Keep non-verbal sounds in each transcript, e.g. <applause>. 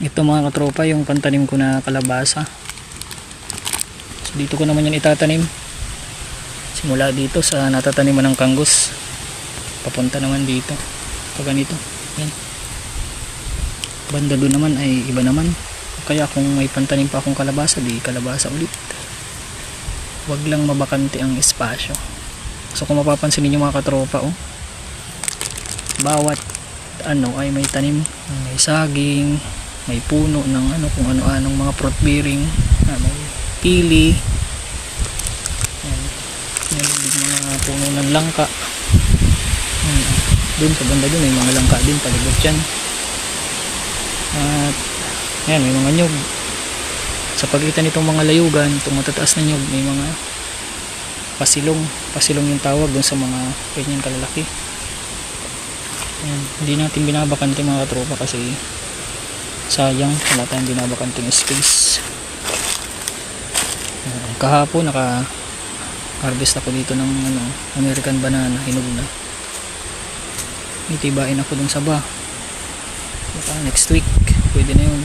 Ito mga katropa yung pantanim ko na kalabasa. So dito ko naman yan itatanim. Simula dito sa natataniman ng kanggos. Papunta naman dito. Pag ganito. Yan. Banda doon naman ay iba naman. Kaya kung may pantanim pa akong kalabasa, di kalabasa ulit. Huwag lang mabakante ang espasyo. So kung mapapansin ninyo mga katropa, oh, bawat ano ay may tanim, may saging, may puno ng ano kung ano-anong mga fruit bearing, ah, may pili, yan, yan mga puno ng langka. Yan, dun sa banda dun may mga langka din palibot yan. At yan, may mga nyug. Sa pagitan nitong mga layugan, itong matataas na nyug, may mga pasilong. Pasilong yung tawag dun sa mga ganyan kalalaki. Yan. Hindi natin binabakante mga katropa kasi sayang wala tayong binabakanting space. Yan. Kahapon naka harvest ako dito ng ano, American banana hinog na. Itibain ako dun sa ba. Baka next week pwede na yun.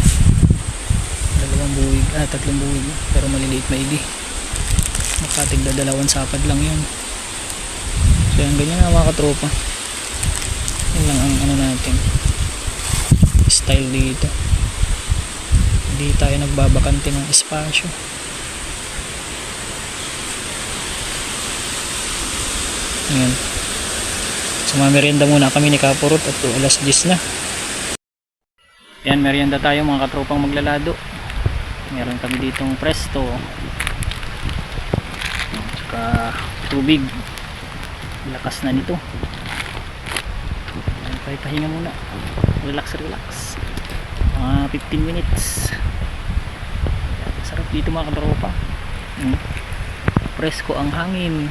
Dalawang buwig, ah tatlong buwig pero maliliit maigi. Makatigda dalawang sapad lang yun. So yan ganyan na mga katropa yun lang ang ano natin style dito hindi tayo nagbabakante ng espasyo. Ayan so merienda muna kami ni Kapurot at to, alas 10 na. Yan merienda tayo mga katropang maglalado. Meron kami ditong presto tsaka tubig. Lakas na nito. Ayan, pahinga muna. Relax relax mga 15 minutes. Sarap dito mga katropa. Hmm. presko ang hangin.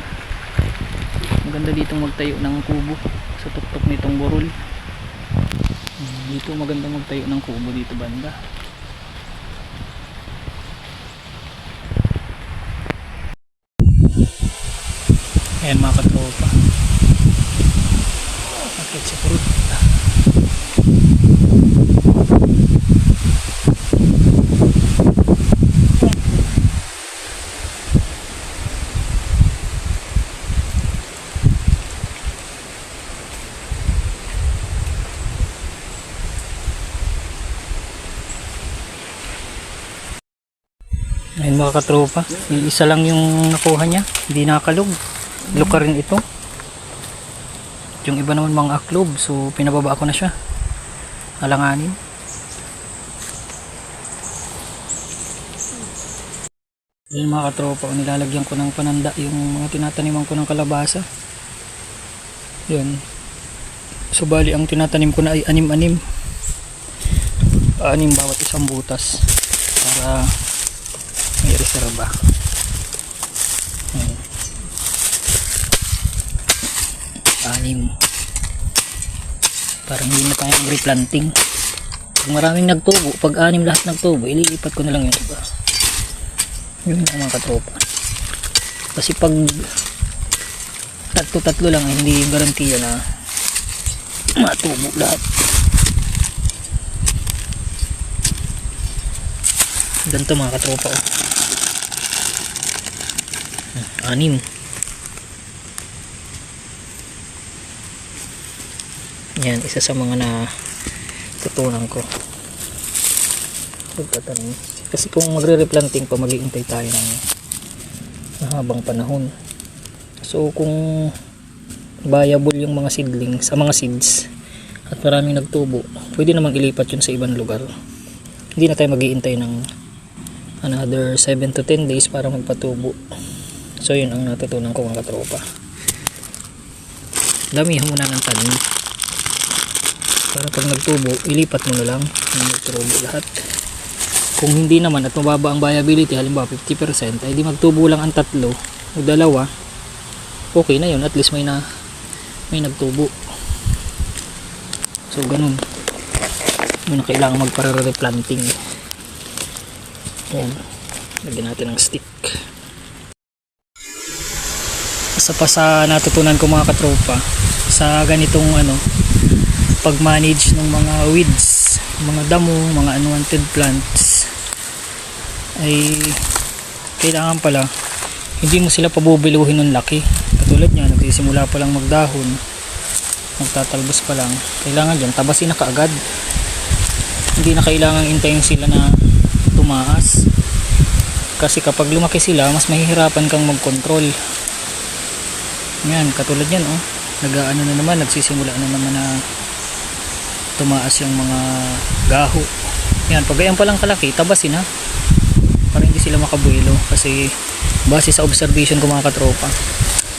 Maganda dito magtayo ng kubo sa tuktok nitong borol. Hmm, dito maganda magtayo ng kubo dito banda. Ayan mga katropa. Akit sa kurot. Ayun mga isa lang yung nakuha niya, hindi nakakalog. Luka rin ito. Yung iba naman mga aklob, so pinababa ko na siya. Alanganin. Yung mga katropa, nilalagyan ko ng pananda yung mga tinataniman ko ng kalabasa. Yun. So bali ang tinatanim ko na ay anim-anim. Anim bawat isang butas. Para may reserba. Ayan. Anim. Parang hindi na tayo replanting. Pag maraming nagtubo, pag anim lahat nagtubo, ililipat ko na lang yung iba. Yun ang mga katropa. Kasi pag tatlo-tatlo lang, hindi garantiya na <clears throat> matubo lahat. Ganito mga katropa. Oh. Anim. Yan, isa sa mga na tutunan ko. Pagtatanim. Kasi kung magre-replanting pa, mag-iintay tayo ng mahabang panahon. So, kung viable yung mga seedling sa mga seeds at maraming nagtubo, pwede namang ilipat yun sa ibang lugar. Hindi na tayo mag-iintay ng another 7 to 10 days para magpatubo. So, yun ang natutunan ko mga katropa. Damihan mo na ng tanim. Para pag nagtubo ilipat mo na lang yung nagtubo lahat. Kung hindi naman at mababa ang viability halimbawa 50% ay di magtubo lang ang tatlo o dalawa okay na yun. At least may na may nagtubo. So ganun. Yun kailangan magpare-replanting. Yan lagyan natin ng stick isa pa sa natutunan ko mga katropa sa ganitong ano pag-manage ng mga weeds mga damo, mga unwanted plants ay kailangan pala hindi mo sila pabubiluhin ng laki. Katulad niya nagsisimula pa lang magdahon magtatalbos pa lang. Kailangan dyan tabasin na kaagad. Hindi na kailangan intayin sila na tumaas. Kasi kapag lumaki sila mas mahihirapan kang mag-control yan katulad yan oh. Nagaano na naman nagsisimula na naman na tumaas yung mga gaho. Yan pag ganyan palang kalaki tabasin ha? Para hindi sila makabuelo. Kasi base sa observation ko mga katropa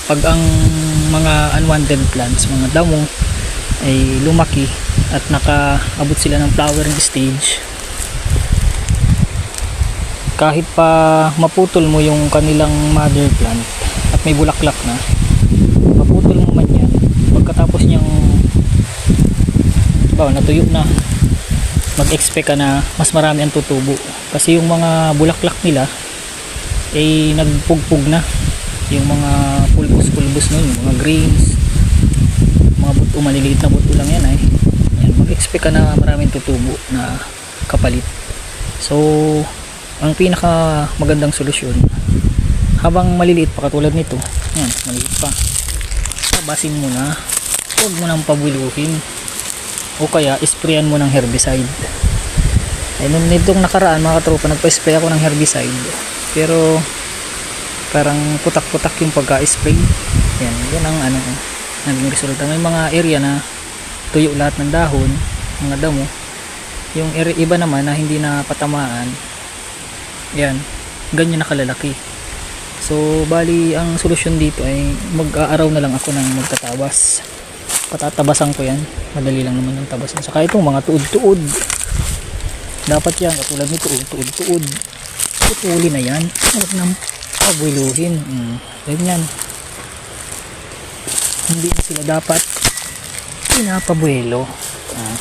pag ang mga unwanted plants mga damo ay lumaki at nakaabot sila ng flowering stage kahit pa maputol mo yung kanilang mother plant at may bulaklak na maputol mo man yan pagkatapos niyang ba natuyo na. Mag-expect ka na mas marami ang tutubo. Kasi yung mga bulaklak nila ay nagpugpug na. Yung mga pulbos-pulbos nun yung mga greens mga buto maliliit na buto lang yan ay yan, mag-expect ka na maraming tutubo na kapalit. So ang pinaka magandang solusyon habang maliliit pa katulad nito yan maliit pa tabasin mo na. Huwag mo nang pabuluhin o kaya sprayan mo ng herbicide. Ay nung nitong nakaraan mga katropa nagpa-spray ako ng herbicide. Pero parang putak-putak yung pagka-spray. Yan, yan ang ano naging resulta. May mga area na tuyo lahat ng dahon mga damo. Yung iba naman na hindi na patamaan yan, ganyan nakalalaki. So bali ang solusyon dito ay mag-aaraw na lang ako ng magtatabas patatabasan ko yan. Madali lang naman yung tabasan. Saka itong mga tuod-tuod. Dapat yan katulad nito tuod-tuod putuli na yan. Huwag nang pabuiluhin mm, ganyan. Hindi sila dapat pinapabuelo. Ah,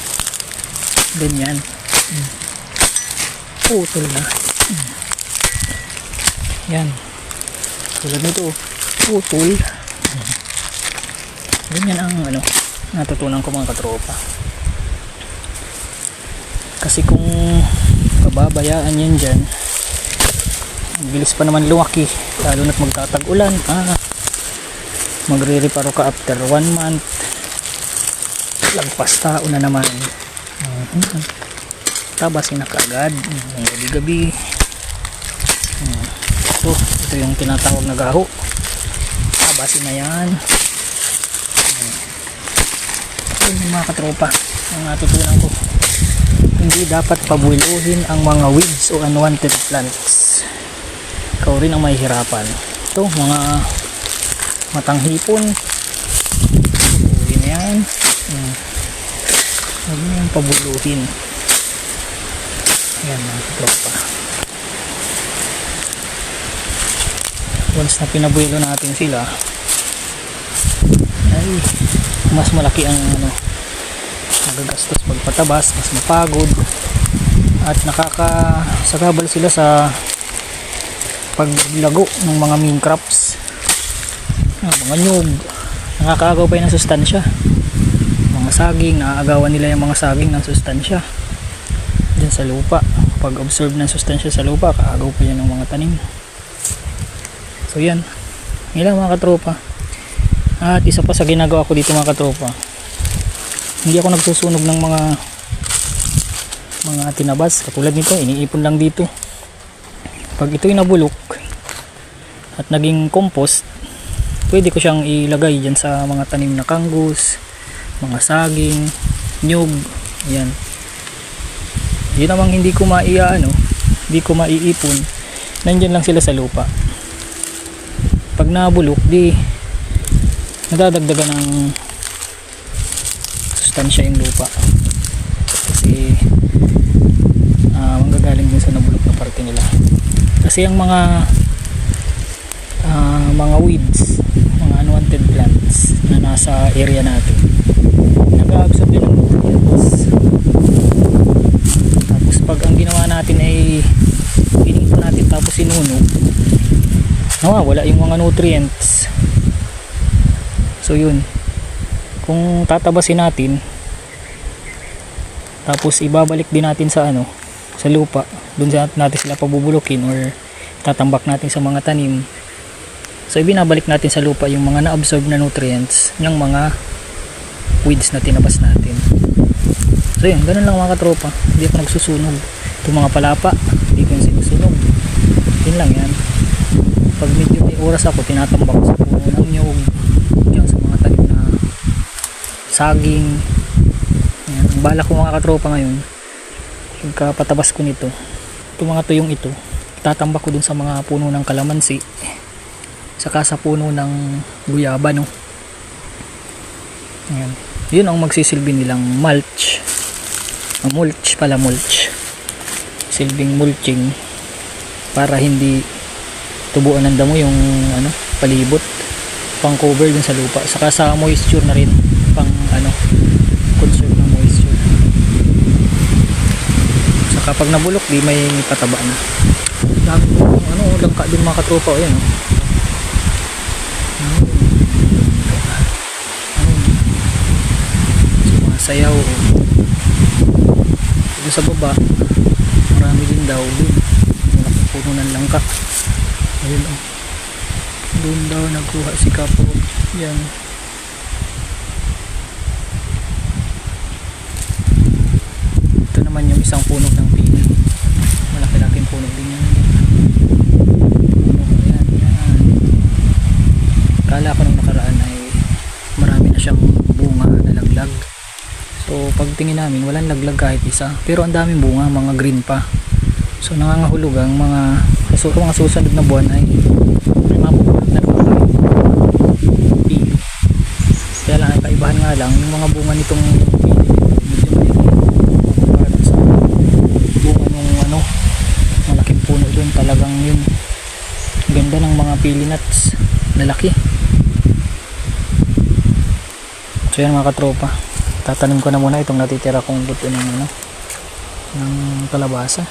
ganyan. Mm. putol na. Mm. yan. Tulad nito putol. Mm. ganyan ang ano natutunan ko mga katropa. Kasi kung pababayaan yan dyan bilis pa naman lumaki lalo na't magtatag ulan ah, magre-reparo ka after one month. Lagpas tao na naman. Mhm. tabasin na kaagad mm, gabi gabi Mm. so ito yung tinatawag na gaho. Tabasin na yan yun mga katropa ang natutunan ko. Hindi dapat pabuiluhin ang mga weeds o unwanted plants. Ikaw rin ang mahihirapan ito mga matang hipon uwi na yan. Hmm. huwag mo yung pabuluhin yan mga katropa. Once na pinabuelo natin sila ay mas malaki ang ano nagagastos pagpatabas mas mapagod. At nakakasagabal sila sa paglago ng mga main crops. Ah, mga nyug nakakaagaw pa yun ng sustansya. Mga saging naaagawan nila yung mga saging ng sustansya. Dyan sa lupa pag observe ng sustansya sa lupa kaagaw pa yan ng mga tanim. So yan. Ilang mga katropa at isa pa sa ginagawa ko dito mga katropa hindi ako nagsusunog ng mga mga tinabas. Katulad nito iniipon lang dito. Pag ito'y nabulok at naging compost pwede ko siyang ilagay dyan sa mga tanim na kangus mga saging nyug yan. Yun namang hindi ko maia ano hindi ko maiipon. Nandyan lang sila sa lupa. Pag nabulok di nadadagdagan ng sustansya yung lupa. Kasi uh, manggagaling din sa nabulok na parte nila. Kasi ang mga ah, mga weeds mga unwanted plants na nasa area natin nag-absorb din ng nutrients tapos pag ang ginawa natin ay pinito natin tapos sinunog nawawala yung mga nutrients so yun. Kung tatabasin natin tapos ibabalik din natin sa ano sa lupa sa natin sila pabubulukin or tatambak natin sa mga tanim. So ibinabalik natin sa lupa yung mga na-absorb na nutrients ng mga weeds na tinabas natin. So yun. Ganun lang mga katropa. Hindi ako nagsusunog. Itong mga palapa hindi ko yung sinusunog. Yun lang yan. Pag medyo may oras ako tinatambak sa puno ng nyog yan sa mga tanim na saging. Yan. ang bala ko mga katropa ngayon pagkapatabas ko nito itong mga tuyong ito tatambak ko dun sa mga puno ng kalamansi saka sa puno ng guyaba no? Yan yun ang magsisilbi nilang mulch. Ah, mulch pala mulch. Silbing mulching para hindi tubuan ng damo yung ano palibot pang cover dun sa lupa saka sa moisture na rin ano conserve ng moisture. Saka pag nabulok di may pataba na. Dami ko ano langka din mga katropa o yan oh. Sumasayaw oh. Doon sa baba marami din daw dun puno ng langka. Ayun oh. Doon daw nagkuha si Kapo. Yan ito naman yung isang puno ng pili malaki laking puno din yan puno yan yan kala ko nung nakaraan ay marami na siyang bunga na laglag so pagtingin namin walang laglag kahit isa. Pero ang daming bunga mga green pa. So nangangahulog ang mga so, mga susunod na buwan ay may mabubulot na tayo pili kaya lang ay kaibahan nga lang yung mga bunga nitong pili medyo dun sa bunga nung ano malaking puno dun talagang yun. Ganda ng mga pili nuts. Lalaki. So yan mga katropa tatanim ko na muna itong natitira kong buto ng ano ng kalabasa